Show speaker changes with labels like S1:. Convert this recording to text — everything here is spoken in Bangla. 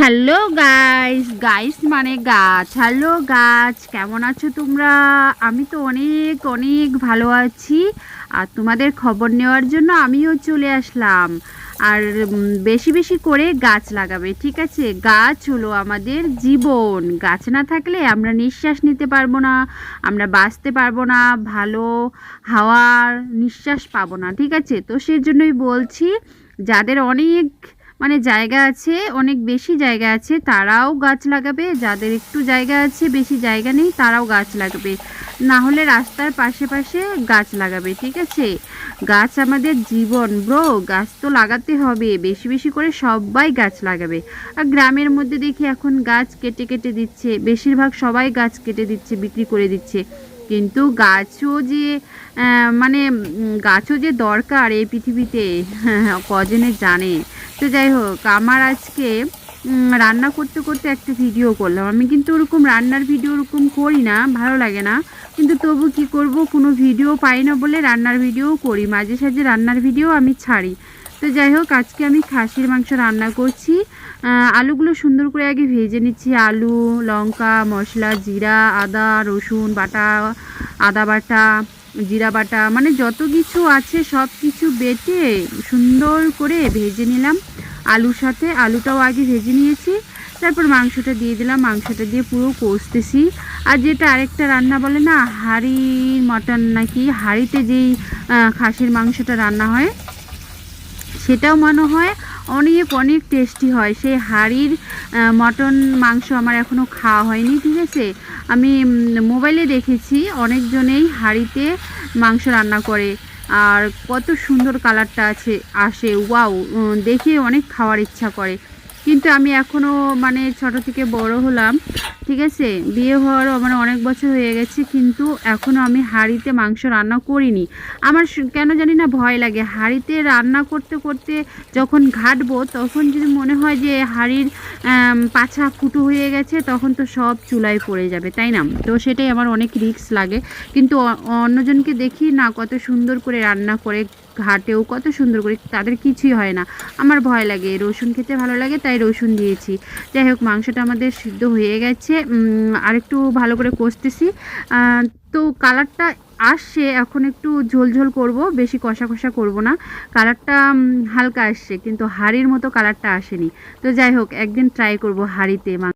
S1: হ্যালো গাইস গাইস মানে গাছ। হ্যালো গাছ। কেমন আছো তোমরা? আমি তো অনেক অনেক ভালো আছি। আর তোমাদের খবর নেওয়ার জন্য আমিও চলে আসলাম। আর বেশি বেশি করে গাছ লাগাবে, ঠিক আছে? গাছ হলো আমাদের জীবন। গাছ না থাকলে আমরা নিঃশ্বাস নিতে পারব না, আমরা বাঁচতে পারব না, ভালো হাওয়ার নিঃশ্বাস পাবো না, ঠিক আছে? তো সেজন্যই বলছি, যাদের অনেক মানে জায়গা আছে, অনেক বেশি জায়গা আছে, তারাও গাছ লাগাবে, যাদের একটু জায়গা আছে, বেশি জায়গা নেই, তারাও গাছ লাগাবে। না হলে রাস্তার পাশে পাশে গাছ লাগাবে, ঠিক আছে? গাছ আমাদের জীবন ব্রো গাছ তো লাগাতে হবে, বেশি বেশি করে সবাই গাছ লাগাবে। আর গ্রামের মধ্যে দেখি এখন গাছ কেটে কেটে দিচ্ছে, বেশিরভাগ সবাই গাছ কেটে দিচ্ছে, বিক্রি করে দিচ্ছে। কিন্তু গাছও যে মানে গাছও যে দরকার এই পৃথিবীতে, কজনে জানে? তো যাই হোক, আমার আজকে রান্না করতে করতে একটা ভিডিও করলাম। আমি কিন্তু ওরকম রান্নার ভিডিও ওরকম করি না, ভালো লাগে না। কিন্তু তবু কি করব, কোনো ভিডিও পাই না বলে রান্নার ভিডিও করি, মাঝে সাঝে রান্নার ভিডিও আমি ছাড়ি। তো যাই হোক, আজকে আমি খাসির মাংস রান্না করছি। আলুগুলো সুন্দর করে আগে ভেজে নিচ্ছি। আলু, লঙ্কা, মশলা, জিরা, আদা, রসুন বাটা, আদা বাটা, জিরা বাটা মানে যত কিছু আছে সব কিছু বেটে সুন্দর করে ভেজে নিলাম। আলুর সাথে, আলুটাও আগে ভেজে নিয়েছি। তারপর মাংসটা দিয়ে দিলাম, মাংসটা দিয়ে পুরো কষতেছি। আর যেটা আরেকটা রান্না বলে না হাঁড়ির মটন নাকি, হাঁড়িতে যেই খাসির মাংসটা রান্না হয়, সেটাও মনে হয় অনেক অনেক টেস্টি হয়। সেই হাঁড়ির মটন মাংস আমার এখনও খাওয়া হয়নি, ঠিক আছে? আমি মোবাইলে দেখেছি অনেকজনেই হাঁড়িতে মাংস রান্না করে। আর কত সুন্দর কালারটা আছে, আসে, ওয়াও দেখে অনেক খাওয়ার ইচ্ছা করে। কিন্তু আমি এখনও মানে ছোট থেকে বড় হলাম ঠিক আছে? বিয়ে হওয়ারও আমার অনেক বছর হয়ে গেছে, কিন্তু এখনও আমি হাঁড়িতে মাংস রান্না করিনি। আমার কেন জানি না ভয় লাগে। হাঁড়িতে রান্না করতে করতে যখন ঘাটবো, তখন যদি মনে হয় যে হাঁড়ির পাছা ফুটো হয়ে গেছে, তখন তো সব চুলায় পড়ে যাবে, তাই না? তো সেটাই আমার অনেক রিস্ক লাগে। কিন্তু অন্যজনকে দেখি না কত সুন্দর করে রান্না করে ঘাটেও কত সুন্দর করে, তাদের কিছুই হয় না। আমার ভয় লাগে, রসুন খেতে ভালো লাগে, তাই রসুন দিয়েছি। যাই হোক, মাংসটা আমাদের সিদ্ধ হয়ে গেছে। আর একটু ভালো করে কষতেছি। তো কালারটা আসছে, এখন একটু ঝোল ঝোল করব, বেশি কষা কষা করব না। কালারটা হালকা আসছে, কিন্তু হাড়ির মতো কালারটা আসেনি। তো যাই হোক, একদিন ট্রাই করব হাঁড়িতে